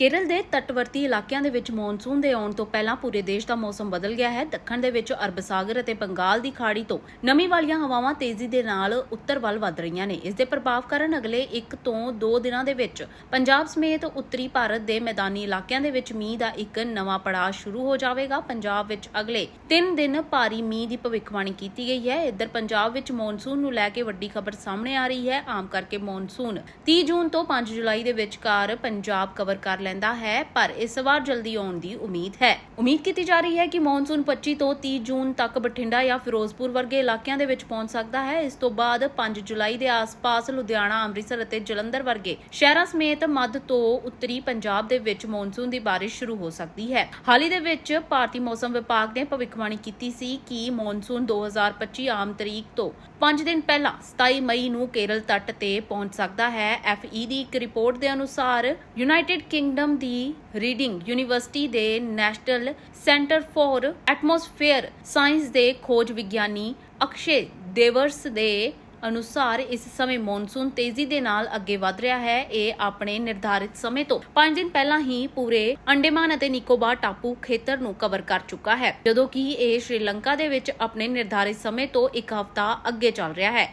ਕੇਰਲ ਦੇ ਤੱਟਵਰਤੀ ਇਲਾਕਿਆਂ ਦੇ ਵਿੱਚ ਮੌਨਸੂਨ ਦੇ ਆਉਣ ਤੋਂ ਪਹਿਲਾਂ ਪੂਰੇ ਦੇਸ਼ ਦਾ ਮੌਸਮ ਬਦਲ ਗਿਆ ਹੈ। ਦੱਖਣ ਦੇ ਵਿੱਚ ਅਰਬ ਸਾਗਰ ਅਤੇ ਬੰਗਾਲ ਦੀ ਖਾੜੀ ਤੋਂ ਨਮੀ ਵਾਲੀਆਂ ਹਵਾਵਾਂ ਤੇਜ਼ੀ ਦੇ ਨਾਲ ਉੱਤਰ ਵੱਲ ਵੱਧ ਰਹੀਆਂ ਨੇ। ਇਸ ਦੇ ਪ੍ਰਭਾਵ ਕਾਰਨ ਅਗਲੇ 1 ਤੋਂ 2 ਦਿਨਾਂ ਦੇ ਵਿੱਚ ਪੰਜਾਬ ਸਮੇਤ ਉੱਤਰੀ ਭਾਰਤ ਦੇ ਮੈਦਾਨੀ ਇਲਾਕਿਆਂ ਦੇ ਵਿੱਚ ਮੀਂਹ ਦਾ ਇੱਕ ਨਵਾਂ ਪੜਾਅ ਸ਼ੁਰੂ ਹੋ ਜਾਵੇਗਾ। ਪੰਜਾਬ ਵਿੱਚ ਅਗਲੇ 3 ਦਿਨ ਭਾਰੀ ਮੀਂਹ ਦੀ ਭਵਿੱਖਬਾਣੀ ਕੀਤੀ ਗਈ ਹੈ। ਇੱਧਰ ਪੰਜਾਬ ਵਿੱਚ ਮੌਨਸੂਨ ਨੂੰ ਲੈ ਕੇ ਵੱਡੀ ਖਬਰ ਸਾਹਮਣੇ ਆ ਰਹੀ ਹੈ। ਆਮ ਕਰਕੇ ਮੌਨਸੂਨ 30 ਜੂਨ ਤੋਂ 5 ਜੁਲਾਈ ਦੇ ਵਿਚਕਾਰ ਪੰਜਾਬ ਕਵਰ ਕਰ ਲੈਂਦਾ ਹੈ, ਪਰ ਇਸ ਵਾਰ ਜਲਦੀ ਆਉਣ ਦੀ ਉਮੀਦ ਹੈ। ਉਮੀਦ ਕੀਤੀ ਜਾ ਰਹੀ ਹੈ ਕਿ ਮੌਨਸੂਨ 25 ਤੋਂ 30 ਜੂਨ ਤੱਕ ਬਠਿੰਡਾ ਜਾਂ ਫਿਰੋਜ਼ਪੁਰ ਵਰਗੇ ਇਲਾਕਿਆਂ ਦੇ ਵਿੱਚ ਪਹੁੰਚ ਸਕਦਾ ਹੈ। ਇਸ ਤੋਂ ਬਾਅਦ 5 ਜੁਲਾਈ ਦੇ ਆਸ-ਪਾਸ ਲੁਧਿਆਣਾ, ਅੰਮ੍ਰਿਤਸਰ ਅਤੇ ਜਲੰਧਰ ਵਰਗੇ ਸ਼ਹਿਰਾਂ ਸਮੇਤ ਮੱਧ ਤੋਂ ਉੱਤਰੀ ਪੰਜਾਬ ਦੇ ਵਿੱਚ ਮੌਨਸੂਨ ਦੀ ਬਾਰਿਸ਼ ਸ਼ੁਰੂ ਹੋ ਸਕਦੀ ਹੈ। ਹਾਲ ਹੀ ਦੇ ਵਿੱਚ ਭਾਰਤੀ ਮੌਸਮ ਵਿਭਾਗ ਨੇ ਭਵਿੱਖਬਾਣੀ ਕੀਤੀ ਸੀ ਕਿ ਮੌਨਸੂਨ 2025 ਆਮ ਤਰੀਕ ਤੋਂ 5 ਦਿਨ ਪਹਿਲਾਂ 27 ਮਈ ਨੂੰ ਕੇਰਲ ਤੱਟ ਤੇ ਪਹੁੰਚ ਸਕਦਾ ਹੈ। ਐਫਈ ਦੀ ਇੱਕ ਰਿਪੋਰਟ ਦੇ ਅਨੁਸਾਰ ਯੂਨਾਈਟਿਡ ਕਿੰਗਡਮ ਕਿੰਗਡਮ ਦੀ ਰੀਡਿੰਗ ਯੂਨੀਵਰਸਿਟੀ ਦੇ National Centre for Atmosphere Science ਦੇ ਖੋਜ ਵਿਗਿਆਨੀ ਅਕਸ਼ੇ ਦੇਵਰਸ ਦੇ ਅਨੁਸਾਰ ਇਸ ਸਮੇਂ ਮੌਨਸੂਨ ਤੇਜ਼ੀ ਦੇ ਨਾਲ ਅੱਗੇ ਵਧ ਰਿਹਾ ਹੈ। ਇਹ ਆਪਣੇ ਨਿਰਧਾਰਿਤ ਸਮੇਂ ਤੋਂ 5 ਦਿਨ ਪਹਿਲਾਂ ਹੀ ਪੂਰੇ ਅੰਡੇਮਾਨ ਅਤੇ ਨਿਕੋਬਾਰ ਟਾਪੂ ਖੇਤਰ ਨੂੰ ਕਵਰ ਕਰ ਚੁੱਕਾ ਹੈ, ਜਦੋਂ ਕਿ ਇਹ ਸ਼੍ਰੀਲੰਕਾ ਦੇ ਵਿੱਚ ਆਪਣੇ ਨਿਰਧਾਰਿਤ ਸਮੇਂ ਤੋਂ ਇੱਕ ਹਫ਼ਤਾ ਅੱਗੇ ਚੱਲ ਰਿਹਾ ਹੈ।